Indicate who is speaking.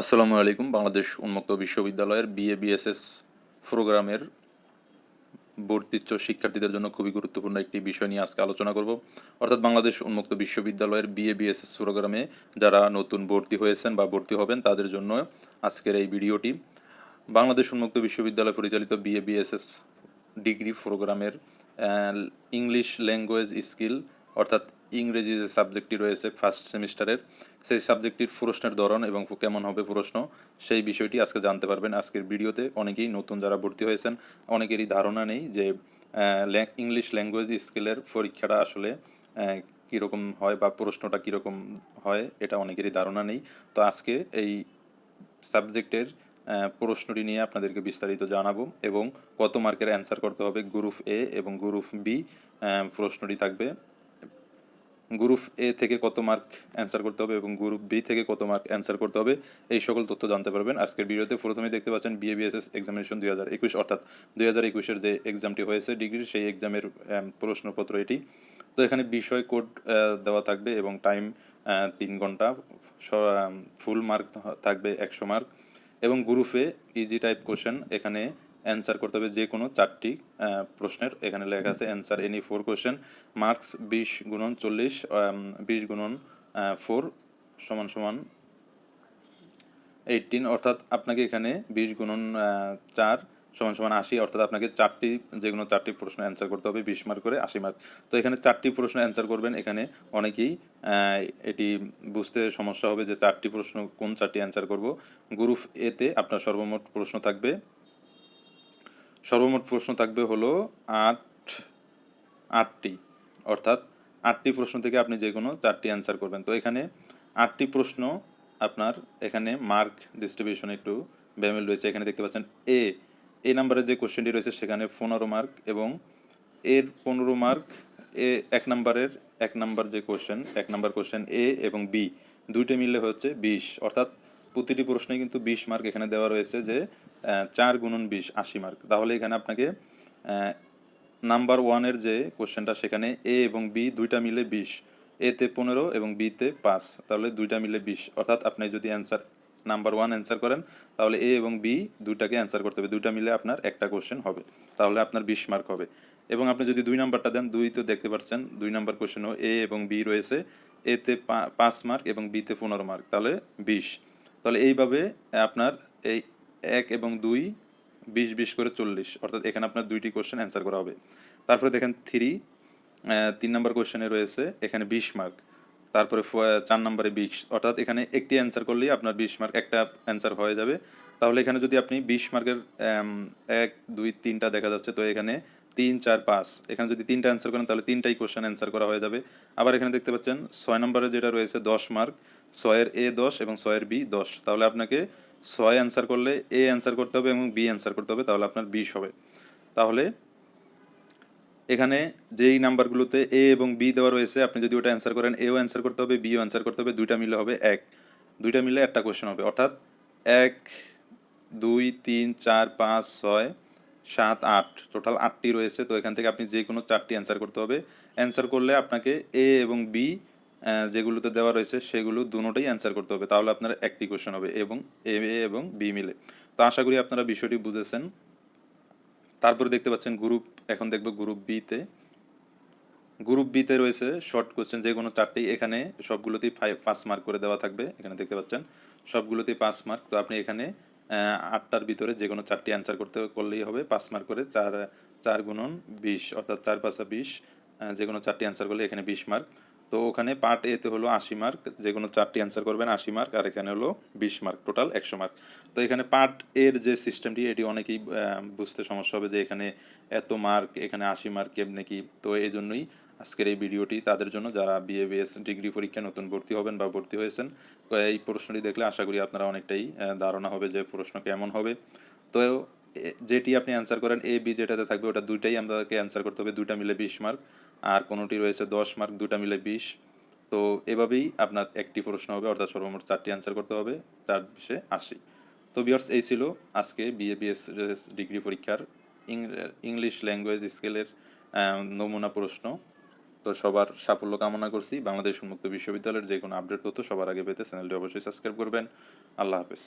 Speaker 1: আসসালামু আলাইকুম, বাংলাদেশ উন্মুক্ত বিশ্ববিদ্যালয়ের বিএ বিএসএস প্রোগ্রামের ভর্তিচ্ছ শিক্ষার্থীদের জন্য খুবই গুরুত্বপূর্ণ একটি বিষয় নিয়ে আজকে আলোচনা করব। অর্থাৎ বাংলাদেশ উন্মুক্ত বিশ্ববিদ্যালয়ের বিএ বিএসএস প্রোগ্রামে যারা নতুন ভর্তি হয়েছেন বা ভর্তি হবেন, তাদের জন্য আজকের এই ভিডিওটি। বাংলাদেশ উন্মুক্ত বিশ্ববিদ্যালয় পরিচালিত বিএ বিএসএস ডিগ্রি প্রোগ্রামের ইংলিশ ল্যাঙ্গুয়েজ স্কিল অর্থাৎ ইংরেজি যে সাবজেক্টটি রয়েছে ফার্স্ট সেমিস্টারের সেই সাবজেক্টটির প্রশ্নের ধরন এবং কেমন হবে প্রশ্ন, সেই বিষয়টি আজকে জানতে পারবেন। আজকের ভিডিওতে অনেকেই নতুন যারা ভর্তি হয়েছেন, অনেকেরই ধারণা নেই যে ইংলিশ ল্যাঙ্গুয়েজ স্কিলের পরীক্ষাটা আসলে কীরকম হয় বা প্রশ্নটা কীরকম হয়, এটা অনেকেরই ধারণা নেই। তো আজকে এই সাবজেক্টের প্রশ্নটি নিয়ে আপনাদেরকে বিস্তারিত জানাব এবং কত মার্কের অ্যান্সার করতে হবে গ্রুপ এ এবং গ্রুপ বি প্রশ্নটি থাকবে। গ্রুপ এ থেকে কত মার্ক অ্যান্সার করতে হবে এবং গ্রুপ বি থেকে কত মার্ক অ্যান্সার করতে হবে, এই সকল তথ্য জানতে পারবেন। আজকের ভিডিওতে প্রথমেই দেখতে পাচ্ছেন বিএবিএসএস এক্সামিনেশন দুই হাজার একুশ, অর্থাৎ দুই হাজার একুশের যে এক্সামটি হয়েছে ডিগ্রির সেই এক্সামের প্রশ্নপত্র এটি। তো এখানে বিষয় কোড দেওয়া থাকবে এবং টাইম তিন ঘণ্টা ফুল মার্ক থাকবে একশো মার্ক এবং গ্রুপে ইজি টাইপ কোশ্চেন এখানে অ্যান্সার করতে হবে যে কোনো চারটি প্রশ্নের। এখানে লেখা আছে answer any four question marks বিশ গুণন চল্লিশ বিশ গুণন ফোর সমান সমান এইটিন অর্থাৎ আপনাকে এখানে বিশ গুণন চার সমান সমান আশি, অর্থাৎ আপনাকে চারটি যে কোনো চারটি প্রশ্ন অ্যান্সার করতে হবে, বিশ মার্ক করে আশি মার্ক তো এখানে চারটি প্রশ্ন অ্যান্সার করবেন, এখানে অনেকেই এটি বুঝতে সমস্যা হবে যে চারটি প্রশ্ন কোন চারটি অ্যান্সার করব। গ্রুপ এতে আপনার সর্বমোট প্রশ্ন থাকবে সর্বমোট প্রশ্ন থাকবে হলো আট, আটটি। অর্থাৎ আটটি প্রশ্ন থেকে আপনি যে কোনো চারটি অ্যান্সার করবেন। তো এখানে আটটি প্রশ্ন আপনার এখানে মার্ক ডিস্ট্রিবিউশন একটু ব্যামেল রয়েছে। এখানে দেখতে পাচ্ছেন এ এ নাম্বারে যে কোশ্চেনটি রয়েছে সেখানে পনেরো মার্ক এবং এর পনেরো মার্ক এ এক নাম্বারের এক নাম্বার যে কোশ্চেন এক নাম্বার কোশ্চেন এ এবং বি দুইটা মিলে হচ্ছে বিশ। অর্থাৎ প্রতিটি প্রশ্নে কিন্তু বিশ মার্ক এখানে দেওয়া রয়েছে যে চার গুণন বিশ, আশি মার্ক তাহলে এখানে আপনাকে নাম্বার ওয়ানের যে কোশ্চেনটা সেখানে এ এবং বি দুইটা মিলে বিশ এতে পনেরো এবং বিতে পাঁচ। তাহলে দুইটা মিলে বিশ। অর্থাৎ আপনি যদি অ্যান্সার নাম্বার ওয়ান অ্যান্সার করেন, তাহলে এ এবং বি দুইটাকে অ্যান্সার করতে হবে। দুইটা মিলে আপনার একটা কোশ্চেন হবে। তাহলে আপনার বিশ মার্ক হবে। এবং আপনি যদি দুই নাম্বারটা দেন, দুই তো দেখতে পাচ্ছেন, দুই নাম্বার কোশ্চেনও এ এবং বি রয়েছে। এতে পাঁচ মার্ক এবং বিতে পনেরো মার্ক তাহলে বিশ। তাহলে এইভাবে আপনার এই এক এবং দুই, বিশ বিশ করে চল্লিশ। অর্থাৎ এখানে আপনার দুইটি কোশ্চেন অ্যান্সার করা হবে। তারপরে দেখেন থ্রি তিন নম্বর কোশ্চেনে রয়েছে, এখানে বিশ মার্ক তারপরে চার নম্বরে বিশ। অর্থাৎ এখানে একটি অ্যান্সার করলেই আপনার বিশ মার্ক একটা অ্যান্সার হয়ে যাবে। তাহলে এখানে যদি আপনি বিশ মার্কের এক, দুই, তিনটা দেখা যাচ্ছে, তো এখানে তিন, চার, পাঁচ। এখানে যদি তিনটা অ্যান্সার করেন, তাহলে তিনটাই কোশ্চেন অ্যান্সার করা হয়ে যাবে। আবার এখানে দেখতে পাচ্ছেন, ছয় নম্বরে যেটা রয়েছে, দশ মার্ক ছয়ের এ দশ এবং ছয়ের বি দশ। তাহলে আপনাকে ছয় অ্যান্সার করলে এ অ্যান্সার করতে হবে এবং বি অ্যান্সার করতে হবে, তাহলে আপনার বিশ হবে। তাহলে এখানে যেই নাম্বারগুলোতে এ এবং বি দেওয়া রয়েছে, আপনি যদি ওটা অ্যান্সার করেন এও অ্যান্সার করতে হবে বিও অ্যান্সার করতে হবে, দুইটা মিলে হবে এক। দুইটা মিলে একটা কোশ্চেন হবে, অর্থাৎ এক, দুই, তিন, চার, পাঁচ, ছয়, সাত, আট। টোটাল আটটি রয়েছে, তো এখান থেকে আপনি যে কোনো চারটি অ্যান্সার করতে হবে। অ্যান্সার করলে আপনাকে এ এবং বি যেগুলোতে দেওয়া রয়েছে, সেগুলো দুটোটাই অ্যান্সার করতে হবে। তাহলে আপনার একটি কোশ্চেন হবে, এবং এ এবং বি মিলে। তো আশা করি আপনারা বিষয়টি বুঝেছেন। তারপরে দেখতে পাচ্ছেন গ্রুপ এখন দেখব গ্রুপ বিতে গ্রুপ বিতে রয়েছে শর্ট কোশ্চেন যে কোনো চারটি। এখানে সবগুলোতেই ফাইভ পাঁচ মার্ক করে দেওয়া থাকবে। এখানে দেখতে পাচ্ছেন, সবগুলোতেই পাঁচ মার্ক তো আপনি এখানে আটটার ভিতরে যে কোনো চারটি অ্যান্সার করতে করলেই হবে। পাঁচ মার্ক করে চার চার গুণন বিশ, অর্থাৎ চার পাঁচা বিশ যে কোনো চারটি অ্যান্সার করলে এখানে বিশ মার্ক তো ওখানে পার্ট এতে হলো আশি মার্ক যে কোনো চারটি অ্যান্সার করবেন আশি মার্ক আর এখানে হলো বিশ মার্ক টোটাল একশো মার্ক তো এখানে পার্ট এর যে সিস্টেমটি এটি অনেকেই বুঝতে সমস্যা হবে যে এখানে এত মার্ক এখানে আশি মার্ক কেমনে কি তো এই জন্যই আজকের এই ভিডিওটি তাদের জন্য, যারা বিএবিএস ডিগ্রি পরীক্ষায় নতুন ভর্তি হবেন বা ভর্তি হয়েছেন, এই প্রশ্নটি দেখলে আশা করি আপনারা অনেকটাই ধারণা হবে যে প্রশ্ন কেমন হবে। তো যেটি আপনি অ্যান্সার করেন এ বি যেটাতে থাকবে, ওটা দুইটাই আমাদেরকে অ্যান্সার করতে হবে, দুইটা মিলে বিশ মার্ক আর কোনোটি রয়েছে দশ মার্ক দুটা মিলে বিশ। তো এভাবেই আপনার একটি প্রশ্ন হবে, অর্থাৎ সর্বমোট চারটি অ্যান্সার করতে হবে চার বিশে আশি তো বিয়ার্স এই ছিল আজকে বিএবিএস ডিগ্রি পরীক্ষার ইংলিশ ল্যাঙ্গুয়েজ স্কেলের নমুনা প্রশ্ন। তো সবার সাফল্য কামনা করছি। বাংলাদেশ উন্মুক্ত বিশ্ববিদ্যালয়ের যে কোনো আপডেট তথ্য সবার আগে পেতে চ্যানেলটি অবশ্যই সাবস্ক্রাইব করবেন। আল্লাহ হাফেজ।